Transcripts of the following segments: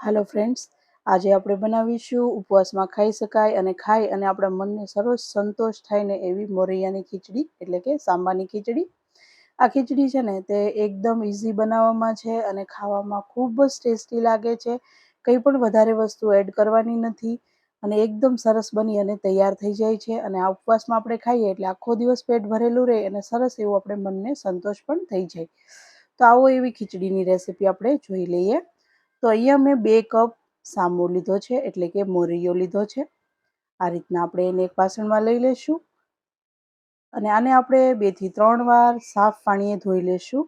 હાલો friends આજે આપણે બનાવીશું ઉપવાસમાં ખાઈ શકાય અને ખાઈ અને આપણા મનને સરસ સંતોષ થાય ને એવી મોરૈયાની ખીચડી, એટલે કે સાંબાની ખીચડી. આ ખીચડી છે ને તે એકદમ ઇઝી બનાવવામાં છે અને ખાવામાં ખૂબ જ ટેસ્ટી લાગે છે. કંઈ પણ વધારે વસ્તુ એડ કરવાની નથી અને એકદમ સરસ બની અને તૈયાર થઈ જાય છે અને આ ઉપવાસમાં આપણે ખાઈએ એટલે આખો દિવસ પેટ ભરેલું રહે અને સરસ એવું આપણે મનને સંતોષ પણ થઈ જાય. તો આવો એવી ખીચડીની રેસીપી આપણે જોઈ લઈએ. તો અહીંયા મેં બે કપ સામો લીધો છે, એટલે કે મોરૈયો લીધો છે. આ રીતના આપણે એને એક વાસણમાં લઈ લેશું. અને આને આપણે બેથી ત્રણ વાર સાફ પાણીએ ધોઈ લેશું.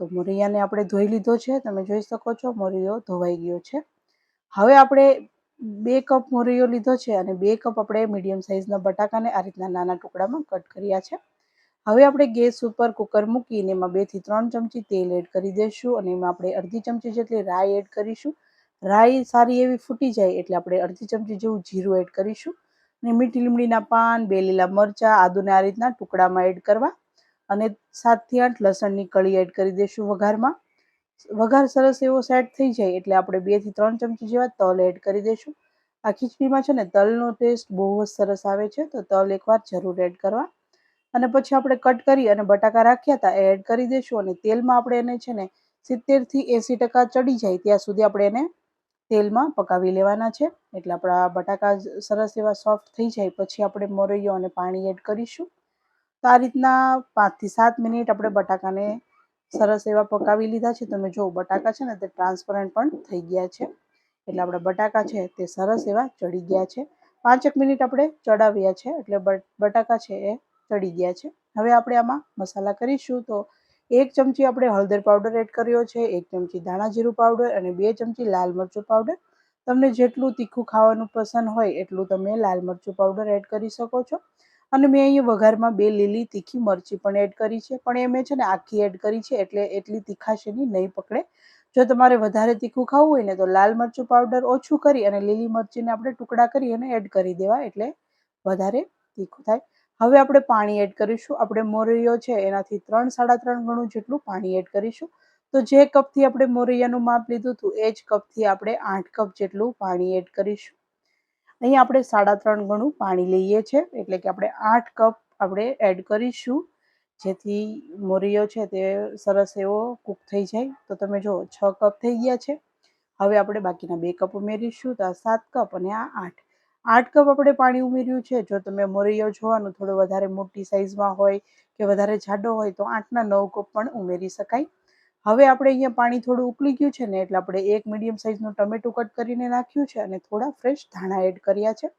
તો મોરૈયાને આપણે ધોઈ લીધો છે, તમે જોઈ શકો છો મોરિયો ધોવાઈ ગયો છે. હવે આપણે બે કપ મોરિયો લીધો છે અને બે કપ આપણે મીડિયમ સાઇઝના બટાકાને આ રીતના નાના ટુકડામાં કટ કર્યા છે. હવે આપણે ગેસ ઉપર કુકર મૂકીને એમાં બેથી ત્રણ ચમચી તેલ એડ કરી દઈશું અને એમાં આપણે અડધી ચમચી જેટલી રાઈ એડ કરીશું. રાઈ સારી એવી ફૂટી જાય એટલે આપણે અડધી ચમચી જેવું જીરું એડ કરીશું. અને મીઠી લીમડીના પાન, બે લીલા મરચાં, આદુને આ રીતના ટુકડામાં એડ કરવા. અને સાતથી આઠ લસણની કળી એડ કરી દઈશું વઘારમાં. વઘાર સરસ એવો સેટ થઈ જાય એટલે આપણે બેથી ત્રણ ચમચી જેવા તલ એડ કરી દઈશું. આ ખીચડીમાં છે ને તલનો ટેસ્ટ બહુ જ સરસ આવે છે, તો તલ એકવાર જરૂર એડ કરવા. અને પછી આપણે કટ કરી અને બટાકા રાખ્યા હતા, એ એડ કરી દઈશું અને તેલમાં આપણે એને છે ને સિત્તેરથી એંસી ટકા ચડી જાય ત્યાં સુધી આપણે એને તેલમાં પકાવી લેવાના છે. એટલે આપણા બટાકા સરસ એવા સોફ્ટ થઈ જાય, પછી આપણે મોરૈયો અને પાણી એડ કરીશું. તો આ રીતના પાંચથી સાત મિનિટ આપણે બટાકાને સરસ એવા પકાવી લીધા છે. તમે જો બટાકા છે ને તે ટ્રાન્સપરન્ટ પણ થઈ ગયા છે. એટલે આપણા બટાકા છે તે સરસ એવા ચડી ગયા છે. પાંચેક મિનિટ આપણે ચડાવ્યા છે, એટલે બટાકા છે એ ચડી ગયા છે. હવે આપણે આમાં મસાલા કરીશું તો એક ચમચી આપણે હળદર પાવડર એડ કર્યો છે, એક ચમચી ધાણા જીરું પાવડર અને બે ચમચી લાલ મરચું પાવડર. તમને જેટલું તીખું ખાવાનું પસંદ હોય એટલું તમે લાલ મરચું પાવડર એડ કરી શકો છો. અને મેં અહીંયા વઘારમાં બે લીલી તીખી મરચી પણ એડ કરી છે, પણ એ મેં છે ને આખી એડ કરી છે એટલે એટલી તીખાશ એની નહીં પકડે. જો તમારે વધારે તીખું ખાવું હોય ને તો લાલ મરચું પાવડર ઓછું કરી અને લીલી મરચીને આપણે ટુકડા કરી અને એડ કરી દેવા એટલે વધારે તીખું થાય. હવે આપણે પાણી એડ કરીશું. આપણે મોરૈયો છે, એનાથી ત્રણ, સાડા ત્રણ ગણું જેટલું પાણી એડ કરીશું. તો જે કપથી આપણે મોરૈયાનું માપ લીધું હતું, એ જ કપથી આપણે આઠ કપ જેટલું પાણી એડ કરીશું. અહીં આપણે સાડા ત્રણ ગણું પાણી લઈએ છીએ એટલે કે આપણે આઠ કપ આપણે એડ કરીશું. જેથી મોરૈયો છે તે સરસ એવો કૂક થઈ જાય. તો તમે જો છ કપ થઈ ગયા છે. હવે આપણે બાકીના બે કપ ઉમેરીશું. તો આ સાત કપ અને આ આઠ. આઠ કપ આપણે પાણી ઉમેર્યું છે. જો તમે મોરૈયો જોવાનું થોડો વધારે મોટી સાઇઝમાં હોય કે વધારે જાડો હોય તો આઠના નવ કપ પણ ઉમેરી શકાય. હવે આપણે અહીંયા પાણી થોડું ઉકળી ગયું છે ને એટલે આપણે એક મીડિયમ સાઇઝનું ટમેટું કટ કરીને નાખ્યું છે અને થોડા ફ્રેશ ધાણા એડ કર્યા છે.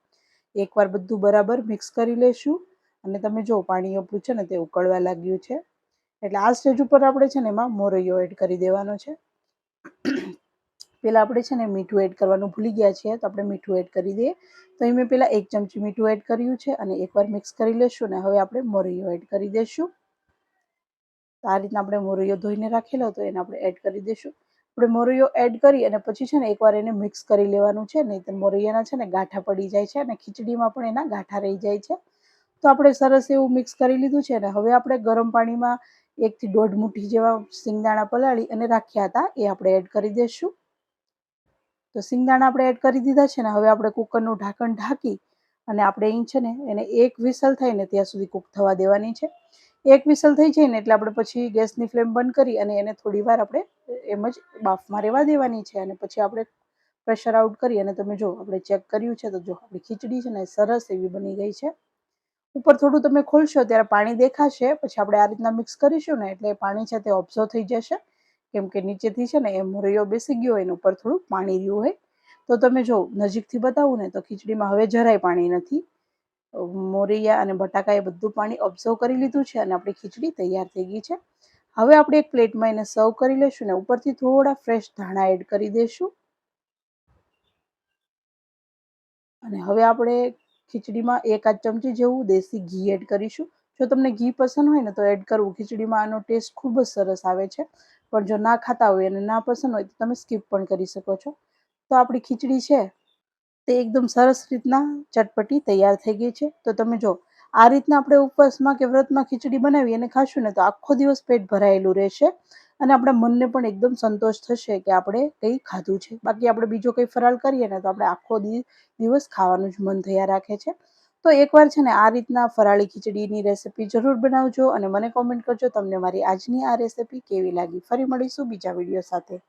એકવાર બધું બરાબર મિક્સ કરી લેશું અને તમે જો પાણી આપણું છે ને તે ઉકળવા લાગ્યું છે. એટલે આ સ્ટેજ ઉપર આપણે છે ને એમાં મોરૈયો એડ કરી દેવાનો છે. પહેલાં આપણે છે ને મીઠું એડ કરવાનું ભૂલી ગયા છીએ, તો આપણે મીઠું એડ કરી દઈએ. તો અહીં મેં પહેલાં એક ચમચી મીઠું એડ કર્યું છે અને એકવાર મિક્સ કરી લેશું ને હવે આપણે મોરૈયો એડ કરી દઈશું તો આ રીતના આપણે મોરૈયો ધોઈને રાખેલો તો એને આપણે એડ કરી દઈશું આપણે મોરૈયો એડ કરી અને પછી છે ને એકવાર એને મિક્સ કરી લેવાનું છે નહીં તો મોરૈયાના છે ને ગાંઠા પડી જાય છે અને ખીચડીમાં પણ એના ગાંઠા રહી જાય છે. તો આપણે સરસ એવું મિક્સ કરી લીધું છે ને હવે આપણે ગરમ પાણીમાં એકથી દોઢ મુઠ્ઠી જેવા સિંગદાણા પલાળી અને રાખ્યા હતા, એ આપણે એડ કરી દઈશું તો સિંગદાણા આપણે એડ કરી દીધા છે ને, હવે આપણે કુકરનું ઢાંકણ ઢાંકી અને આપણે અહીં છે ને, એને એક વિસલ થાય ને ત્યાં સુધી કૂક થવા દેવાની છે. એક વિસલ થઈ જાય ને એટલે આપણે પછી ગેસની ફ્લેમ બંધ કરી અને એને થોડી વાર આપણે એમ જ બાફમાં રહેવા દેવાની છે અને પછી આપણે પ્રેશર આઉટ કરી અને તમે જો આપણે ચેક કર્યું છે તો જો આપણી ખીચડી છે ને સરસ એવી બની ગઈ છે. ઉપર થોડું તમે ખોલશો ત્યારે પાણી દેખાશે, પછી આપણે આ રીતના મિક્સ કરીશું ને એટલે પાણી છે તે ઓબ્ઝર્વ થઈ જશે. કેમ કે નીચેથી છે ને એ મોરૈયો બેસી ગયો હોય ને ઉપર થોડું પાણી રહ્યું હોય. તો તમે જો નજીકથી બતાવું ને તો ખીચડીમાં હવે જરાય પાણી નથી. મોરૈયા અને બટાકા એ બધું પાણી ઓબ્ઝર્વ કરી લીધું છે અને આપણી ખીચડી તૈયાર થઈ ગઈ છે. હવે આપણે એક પ્લેટમાં એને સર્વ કરી લઈશું ને ઉપરથી થોડા ફ્રેશ ધાણા એડ કરી દઈશું અને હવે આપણે ખીચડીમાં એક આધ ચમચી જેવું દેશી ઘી એડ કરીશું. જો તમને ઘી પસંદ હોય ને તો એડ કરવું. ખીચડીમાં આનો ટેસ્ટ ખૂબ જ સરસ આવે છે. પણ જો ના ખાતા હોય અને ના પસંદ હોય તો તમે સ્કીપ પણ કરી શકો છો. તો આપણી ખીચડી છે તે એકદમ સરસ રીતના ચટપટી તૈયાર થઈ ગઈ છે. તો તમે જો આ રીતના આપણે ઉપવાસમાં કે વ્રતમાં ખીચડી બનાવી અને ખાશું ને તો આખો દિવસ પેટ ભરાયેલું રહેશે અને આપણા મનને પણ એકદમ સંતોષ થશે કે આપણે કંઈ ખાધું છે. બાકી આપણે બીજો કંઈ ફરાળ કરીએ ને તો આપણે આખો દિવસ ખાવાનું જ મન થયા રાખે છે. તો એકવાર છે ને આ રીતના ફરાળી ખીચડીની રેસીપી જરૂર બનાવજો અને મને કોમેન્ટ કરજો તમને મારી આજની આ રેસીપી કેવી લાગી. ફરી મળીશું બીજા વીડિયો સાથે.